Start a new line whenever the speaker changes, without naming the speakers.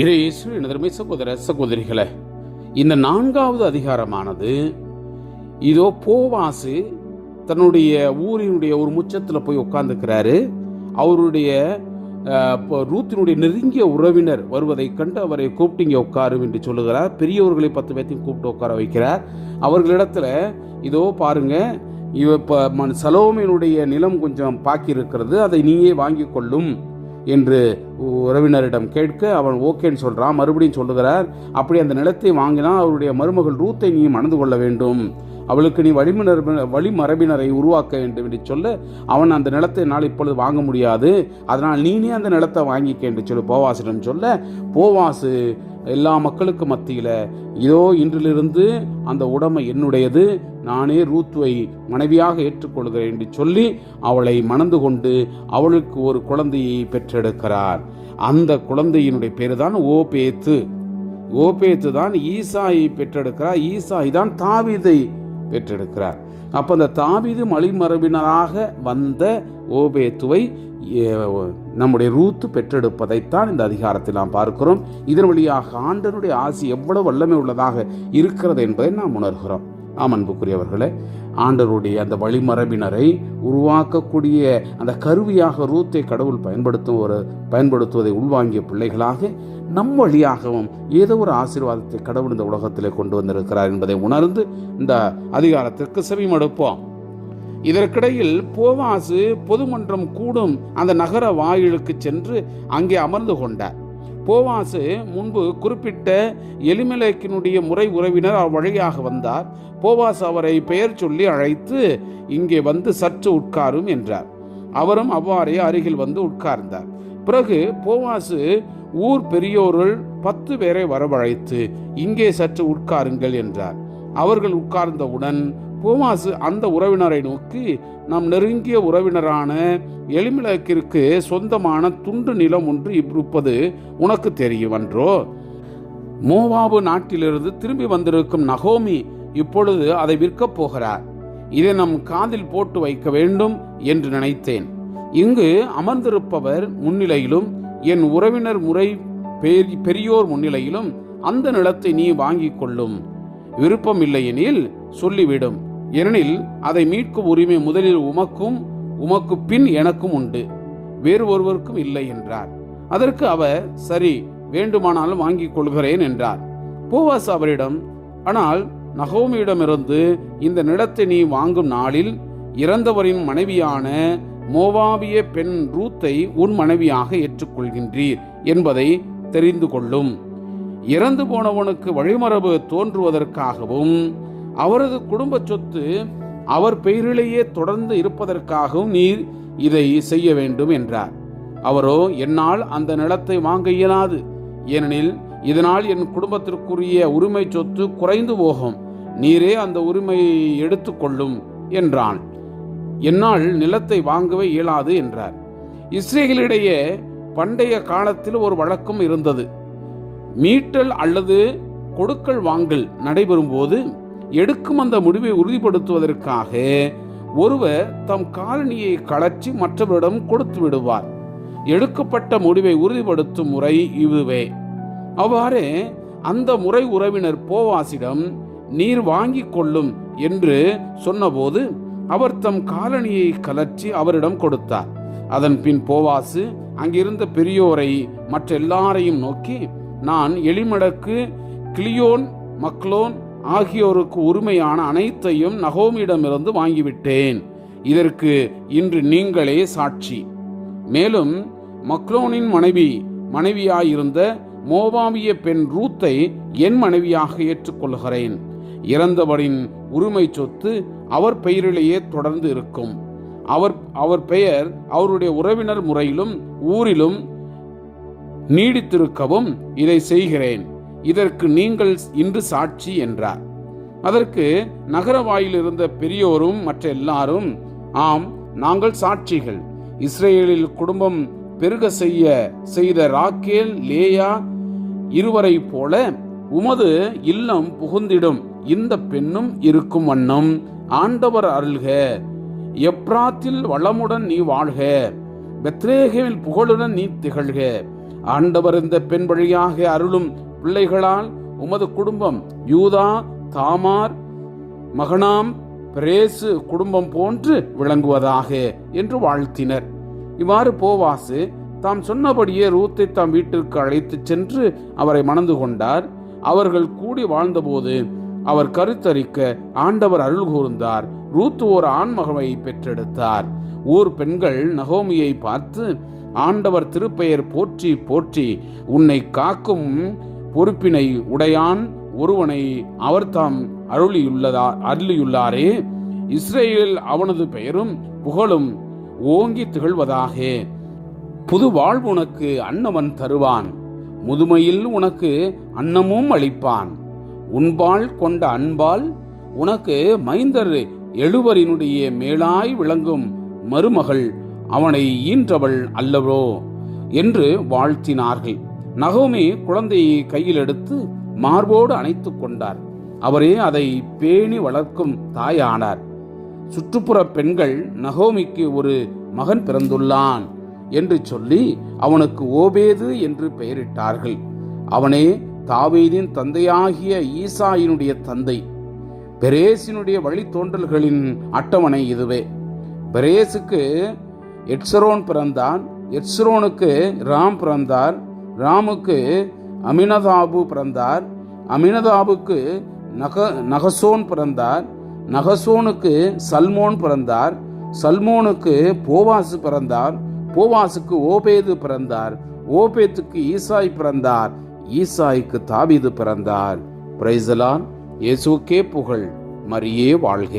இறையேசு எனதருமை சகோதர சகோதரிகளே இந்த நான்காவது அதிகாரமானது இதோ போவாசு தன்னுடைய ஊரினுடைய ஒரு முச்சத்தில் போய் உட்கார்ந்துக்கிறாரு. அவருடைய ரூத்தினுடைய நெருங்கிய உறவினர் வருவதை கண்டு அவரை கூப்பிட்டு இங்கே உட்காரும் என்று சொல்லுகிறார். பெரியவர்களை பத்து பேர்த்தையும் கூப்பிட்டு உட்கார வைக்கிறார். அவர்களிடத்துல இதோ பாருங்க இவ இப்போ சலோமியனுடைய நிலம் கொஞ்சம் பாக்கி இருக்கிறது அதை நீயே வாங்கி கொள்ளும். என்று உறவினரிடம் கேட்க அவன் ஓகேன்னு சொல்றான் மறுபடியும் சொல்லுகிறார் அப்படி அந்த நிலத்தை வாங்கினால் அவருடைய மருமகள் ரூத்தை நீ மணந்து கொள்ள வேண்டும். அவளுக்கு நீ வழிமனர் வழிமரபினரை உருவாக்க வேண்டும் என்று சொல்ல அவன் அந்த நிலத்தை என்னால் இப்பொழுது வாங்க முடியாது. அதனால் நீனே அந்த நிலத்தை வாங்கிக்க என்று சொல்லி போவாசிடம் சொல்ல போவாசு எல்லா மக்களுக்கு மத்தியில் இதோ இன்றிலிருந்து அந்த உடமை என்னுடையது நானே ரூத்துவை மனைவியாக ஏற்றுக்கொள்கிறேன் என்று சொல்லி அவளை மணந்து கொண்டு அவளுக்கு ஒரு குழந்தையை பெற்றெடுக்கிறார். அந்த குழந்தையினுடைய பேரு தான் ஓபேத்து. ஓபேத்து தான் ஈசாயை பெற்றெடுக்கிறார். ஈசாய் தான் தாவீதை பெற்றெடுக்கிறார். அப்போ அந்த தாவிது மலிமரபினராக வந்த ஓபேத்துவை ஏ, நம்முடைய ரூத்து பெற்றெடுப்பதைத்தான் இந்த அதிகாரத்தில் நாம் பார்க்கிறோம். இதன் வழியாக ஆண்டனுடைய ஆசி எவ்வளவு வல்லமை உள்ளதாக இருக்கிறது என்பதை நாம் உணர்கிறோம். ஆம் அன்புக்குரியவர்களே ஆண்டருடைய அந்த வழிமரபினரை உருவாக்கக்கூடிய அந்த கருவியாக ரூத்தை கடவுள் பயன்படுத்தும் ஒரு பயன்படுத்துவதை உள்வாங்கிய பிள்ளைகளாக நம் வழியாகவும் ஏதோ ஒரு ஆசீர்வாதத்தை கடவுள் இந்த உலகத்திலே கொண்டு வந்திருக்கிறார் என்பதை உணர்ந்து இந்த அதிகாரத்திற்கு செவிமடுப்போம். இதற்கிடையில் போவாசு பொதுமன்றம் கூடும் அந்த நகர வாயிலுக்கு சென்று அங்கே அமர்ந்து கொண்டார். போவாசு முன்பு குறிப்பிட்ட எலிமெலேக்கினுடைய முறை உறவினர் அவ்வழியாக வந்தார். போவாஸ் அவரை பெயர் சொல்லி அழைத்து இங்கே வந்து சற்று உட்காரும் என்றார். அவரும் அவ்வாறே அருகில் வந்து உட்கார்ந்தார். பிறகு போவாசு ஊர் பெரியோருள் பத்து பேரை வரவழைத்து இங்கே சற்று உட்காருங்கள் என்றார். அவர்கள் உட்கார்ந்தவுடன் போவாசு அந்த உறவினரை நோக்கி நம் நெருங்கிய உறவினரான எலிமிலக்கிற்கு சொந்தமான துண்டு நிலம் ஒன்று இருப்பது உனக்கு தெரியுமன்றோ மோவாபு நாட்டிலிருந்து திரும்பி வந்திருக்கும் நகோமி இப்பொழுது அதை விற்கப் போகிறார். இதை நம் காதில் போட்டு வைக்க வேண்டும் என்று நினைத்தேன். இங்கு அமர்ந்திருப்பவர் முன்னிலையிலும் என் உறவினர் முறை பெரி- பெரியோர் முன்னிலையிலும் அந்த நிலத்தை நீ வாங்கிக் கொள்ளும். விருப்பம் இல்லையெனில் சொல்லிவிடும். ஏனெனில் அதை மீட்கும் உரிமை முதலில் உமக்கும் உமக்கு பின் எனக்கும் உண்டு. வேறு ஒருவருக்கும் இல்லை என்றார். அதற்கு அவர் சரி வேண்டுமானாலும் வாங்கிக் கொள்கிறேன் என்றார். பூவாஸ் அவரிடம் ஆனால் நகோமியிடமிருந்து இந்த நிலத்தை நீ வாங்கும் நாளில் இறந்தவரின் மனைவியான மோவாபிய பெண் ரூத்தை உன் மனைவியாக ஏற்றுக்கொள்கின்றீர் என்பதை தெரிந்து கொள்ளும். இறந்து போனவனுக்கு வழிமரபு தோன்றுவதற்காகவும் அவரது குடும்ப சொத்து அவர் பெயரிலேயே தொடர்ந்து இருப்பதற்காகவும் நீர் இதை செய்ய வேண்டும் என்றார். அவரோ என்னால் அந்த நிலத்தை வாங்க இயலாது. ஏனெனில் இதனால் என் குடும்பத்திற்குரிய உரிமை சொத்து குறைந்து போகும். நீரே அந்த உரிமையை எடுத்துக்கொள்ளும் என்றான். என்னால் நிலத்தை வாங்கவே இயலாது என்றார். இஸ்ரேலிடையே பண்டைய காலத்தில் ஒரு வழக்கம் இருந்தது. மீட்டல் அல்லது கொடுக்கல் வாங்கல் நடைபெறும் போது எடுக்கும் அந்த முடிவை உறுதிப்படுத்துவதற்காக ஒருவர் தம் காலனியை கலற்றி மற்றவரிடம் கொடுத்து விடுவார். எடுக்கப்பட்ட முடிவை உறுதிப்படுத்தும் முறை இதுவே. அவ்வாறு அந்த முறை உறவினர் போவாசிடம் நீர் வாங்கி கொள்ளும் என்று சொன்னபோது அவர் தம் காலனியை கலற்றி அவரிடம் கொடுத்தார். அதன் பின் போவாசு அங்கிருந்த பெரியோரை மற்ற எல்லாரையும் நோக்கி நான் எளிமடக்கு கிளியோன் மக்லோன் ஆகியோருக்கு உரிமையான அனைத்தையும் நகோமியிடமிருந்து வாங்கிவிட்டேன். இதற்கு இன்று நீங்களே சாட்சி. மேலும் மக்ரோனின் மனைவி மனைவியாயிருந்த மோவாமிய பெண் ரூத்தை என் மனைவியாக ஏற்றுக்கொள்கிறேன் இறந்தவரின் உரிமை சொத்து அவர் பெயரிலேயே தொடர்ந்து இருக்கும். அவர் அவர் பெயர் அவருடைய உறவினர் முறையிலும் ஊரிலும் நீடித்திருக்கவும் இதை செய்கிறேன். இதற்கு நீங்கள் இன்று சாட்சி என்றார். அதற்கு நகர இருந்த பெரியோரும் மற்ற எல்லாரும் ஆம் நாங்கள் சாட்சிகள். இஸ்ரேலில் குடும்பம் பெருக செய்ய செய்த ராக்கேல் லேயா இருவரை போல உமது இல்லம் புகுந்திடும். இந்த பெண்ணும் இருக்கும் வண்ணம். ஆண்டவர் அருள்க. எப்ராத்தில் வளமுடன் நீ வாழ்க. பெத்ரேகவில் புகழுடன் நீ திகழ்க. ஆண்டவர் இந்த பெண் வழியாக அருளும் பிள்ளைகளால் உமது குடும்பம் யூதா தாமார் மகனாம் பிரேசு குடும்பம் போன்று விளங்குவதாக என்று வாழ்த்தினர். இவ்வாறு போவாசு தாம் சொன்னபடியே ரூத்தை தாம் வீட்டிற்கு அழைத்துச் சென்று அவரை மணந்து கொண்டார். அவர்கள் கூடி வாழ்ந்தபோது அவர் கருத்தரிக்க ஆண்டவர் அருள் கூர்ந்தார். ரூத் ஓர் ஆண்மகவை பெற்றெடுத்தார். ஊர் பெண்கள் நகோமியை பார்த்து ஆண்டவர் திருப்பெயர் போற்றி போற்றி உன்னை காக்கும் பொறுப்பினை உடையான் ஒருவனை அவர் தாம் அருளியுள்ளதா அருளியுள்ளாரே. இஸ்ரேலில் அவனது பெயரும் புகழும் ஓங்கி திகழ்வதாக. புது வாழ்வு உனக்கு அன்னவன் தருவான். முதுமையில் உனக்கு அன்னமும் அளிப்பான். உன்பால் கொண்ட அன்பால் உனக்கு மைந்தர் எழுவரினுடைய மேலாய் விளங்கும் மருமகள் அவனை ஈன்றவள் அல்லவோ? என்று வாழ்த்தினார்கள். நகோமி குழந்தையை கையில் எடுத்து மார்போடு அணைத்து கொண்டார். அவரே அதை பேணி வளர்க்கும் தாயானார். சுற்றுப்புற பெண்கள் நகோமிக்கு ஒரு மகன் பிறந்துள்ளான் என்று சொல்லி அவனுக்கு ஓபேது என்று பெயரிட்டார்கள். அவனே தாவீதின் தந்தையாகிய ஈசாயினுடைய தந்தை. பெரேசினுடைய வழித்தோன்றல்களின் அட்டவணை இதுவே. பெரேசுக்கு எட்சரோன் பிறந்தான் எட்சரோனுக்கு ராம் பிறந்தார் ராமுக்கு அமினதாபு பிறந்தார். அமினதாபுக்கு நக நகசோன் பிறந்தார். நகசோனுக்கு சல்மோன் பிறந்தார். சல்மோனுக்கு போவாசு பிறந்தார். போவாசுக்கு ஓபேது பிறந்தார். ஓபேத்துக்கு ஈசாய் பிறந்தார். ஈசாய்க்கு தாபீது பிறந்தார். பிரைசலான் இயேசுக்கே புகழ். மரியே வாழ்க